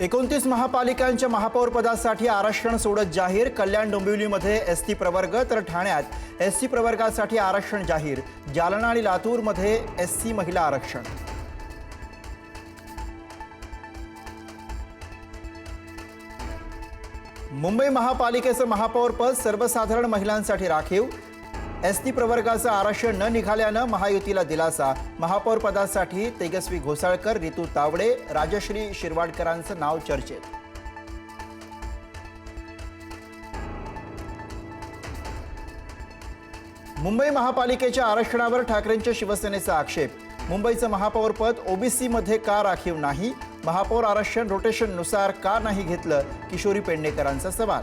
एकोणतीस महापालिकांच्या महापौरपदासाठी आरक्षण सोडत जाहीर. कल्याण डोंबिवलीमध्ये एस टी प्रवर्ग तर ठाण्यात एस सी प्रवर्गासाठी आरक्षण जाहीर. जालना आणि लातूरमध्ये एस सी महिला आरक्षण. मुंबई महापालिकेचं महापौरपद सर्वसाधारण महिलांसाठी राखीव. एस टी प्रवर्गाचं आरक्षण न निघाल्यानं महायुतीला दिलासा. महापौरपदासाठी तेजस्वी घोसाळकर रितू तावडे राजश्री शिरवाडकरांचं नाव चर्चेत. मुंबई महापालिकेच्या आरक्षणावर ठाकरेंच्या शिवसेनेचा आक्षेप. मुंबईचं महापौरपद ओबीसीमध्ये का राखीव नाही? महापौर आरक्षण रोटेशननुसार का नाही घेतलं? किशोरी पेडणेकरांचा सवाल.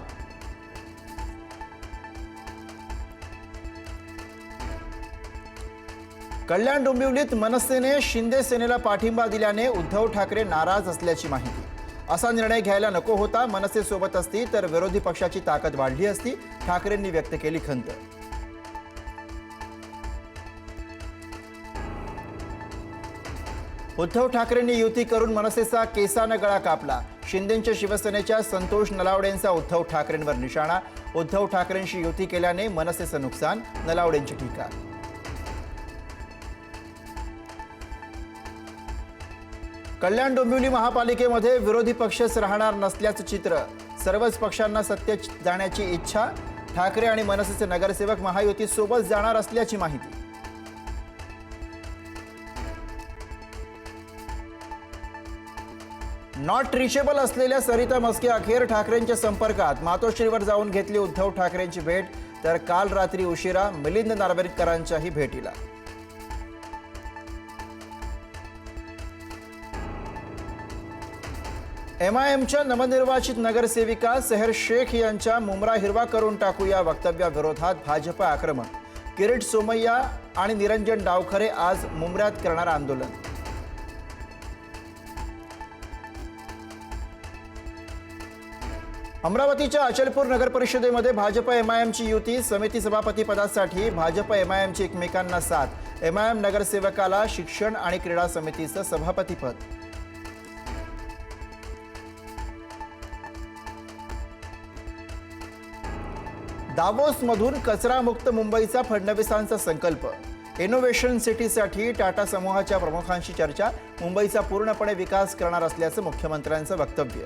कल्याण डोंबिवलीत मनसेने शिंदे सेनेला पाठिंबा दिल्याने उद्धव ठाकरे नाराज असल्याची माहिती. असा निर्णय घ्यायला नको होता मनसेसोबत असती तर विरोधी पक्षाची ताकद वाढली असती ठाकरेंनी व्यक्त केली खंत. उद्धव ठाकरेंनी युती करून मनसेचा केसानं गळा कापला. शिंदेच्या शिवसेनेच्या संतोष नलावडेंचा उद्धव ठाकरेंवर निशाणा. उद्धव ठाकरेंशी युती केल्याने मनसेचं नुकसान नलावडेंची टीका. कल्याण डोंबिवली महापालिकेमध्ये विरोधी पक्षच राहणार नसल्याचं चित्र. सर्वच पक्षांना सत्तेत जाण्याची इच्छा. ठाकरे आणि मनसेचे नगरसेवक महायुती सोबत जाणार असल्याची माहिती. नॉट रिचेबल असलेल्या सरिता मस्के अखेर ठाकरेंच्या संपर्कात. मातोश्रीवर जाऊन घेतली उद्धव ठाकरेंची भेट. तर काल रात्री उशिरा मिलिंद नार्वेकरांच्याही भेटीला. एम आय एमच्या नवनिर्वाचित नगरसेविका सेहर शेख यांच्या मुमरा हिरवा करून टाकू या वक्तव्याविरोधात भाजप आक्रमक किरीट सोमय्या आणि निरंजन डावखरे आज मुंबऱ्यात करणार आंदोलन. अमरावतीच्या अचलपूर नगर परिषदेमध्ये भाजप एम आय एमची युती समिती सभापती पदासाठी भाजप एम आय एमची एकमेकांना साथ. एम आय एम नगरसेवकाला शिक्षण आणि क्रीडा समितीचं सभापतीपद दावोसमधून कचरामुक्त मुंबईचा फडणवीसांचा संकल्प. इनोव्हेशन सिटीसाठी टाटा समूहाच्या प्रमुखांशी चर्चा मुंबईचा पूर्णपणे विकास करणार असल्याचं मुख्यमंत्र्यांचं वक्तव्य.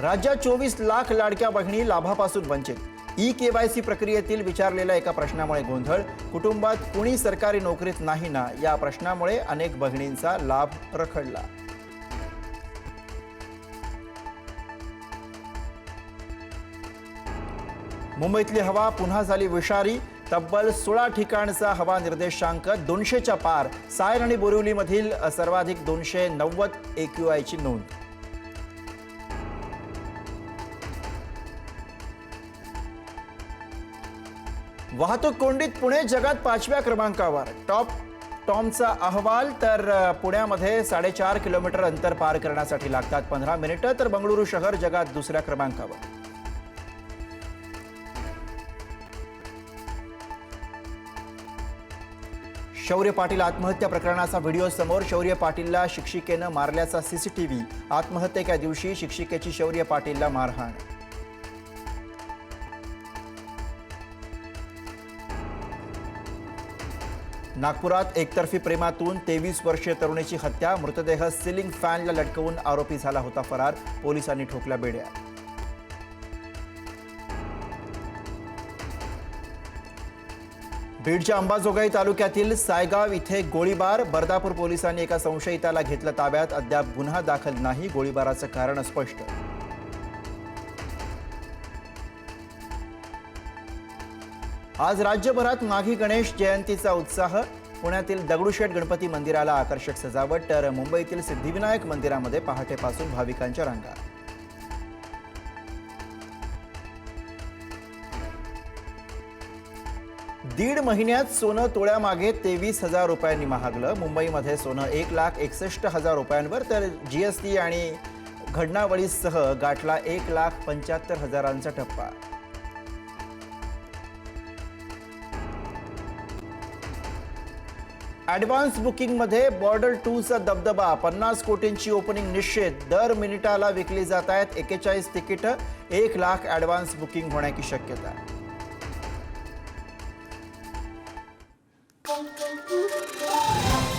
राज्यात चोवीस लाख लाडक्या बहिणी लाभापासून वंचित. ई केवायसी प्रक्रियेतील विचारलेल्या एका प्रश्नामुळे गोंधळ. कुटुंबात कुणी सरकारी नोकरीत नाही ना या प्रश्नामुळे अनेक बहिणींचा लाभ रखडला. मुंबईतली हवा पुन्हा झाली विषारी. तब्बल सोळा ठिकाणचा हवा निर्देशांक दोनशेच्या पार. सायर आणि बोरिवलीमधील सर्वाधिक दोनशे नव्वद एक्यूआयची नोंद. वाहतूक कोंडीत पुणे जगात पाचव्या क्रमांकावर. टॉप टॉमचा अहवाल तर पुण्यामध्ये साडेचार किलोमीटर अंतर पार करण्यासाठी लागतात पंधरा मिनिटं तर बंगळुरू शहर जगात दुसऱ्या क्रमांकावर. शौर्य पाटील आत्महत्या प्रकरणाचा व्हिडिओ समोर शौर्य पाटीलला शिक्षिकेनं मारल्याचा सीसीटीव्ही आत्महत्येच्या दिवशी शिक्षिकेची शौर्य पाटीलला मारहाण. नागपुरात एकतर्फी प्रेमातून तेवीस वर्षीय तरुणीची हत्या मृतदेह सिलिंग फॅनला लटकवून आरोपी झाला होता फरार पोलिसांनी ठोकल्या बेड्या. बीडच्या अंबाजोगाई तालुक्यातील सायगाव इथे गोळीबार. बर्दापूर पोलिसांनी एका संशयिताला घेतलं ताब्यात. अद्याप गुन्हा दाखल नाही. गोळीबाराचं कारण स्पष्ट. आज राज्यभरात माघी गणेश जयंतीचा उत्साह. पुण्यातील दगडूशेठ गणपती मंदिराला आकर्षक सजावट तर मुंबईतील सिद्धिविनायक मंदिरामध्ये पहाटेपासून भाविकांच्या रांगा. दीड महिन्यात सोनं तोळ्यामागे तेवीस हजार रुपयांनी महागलं. मुंबईमध्ये सोनं एक लाख एकसष्ट हजार रुपयांवर तर जी एस टी आणि घडणावळीसह गाठला एक लाख पंच्याहत्तर हजारांचा टप्पा. ॲडव्हान्स बुकिंगमध्ये बॉर्डर टूचा दबदबा पन्नास कोटींची ओपनिंग निश्चित दर मिनिटाला विकली जात आहेत एक्केचाळीस तिकीटं एक लाख ॲडव्हान्स बुकिंग होण्याची शक्यता. Bom, bom, bom, bom.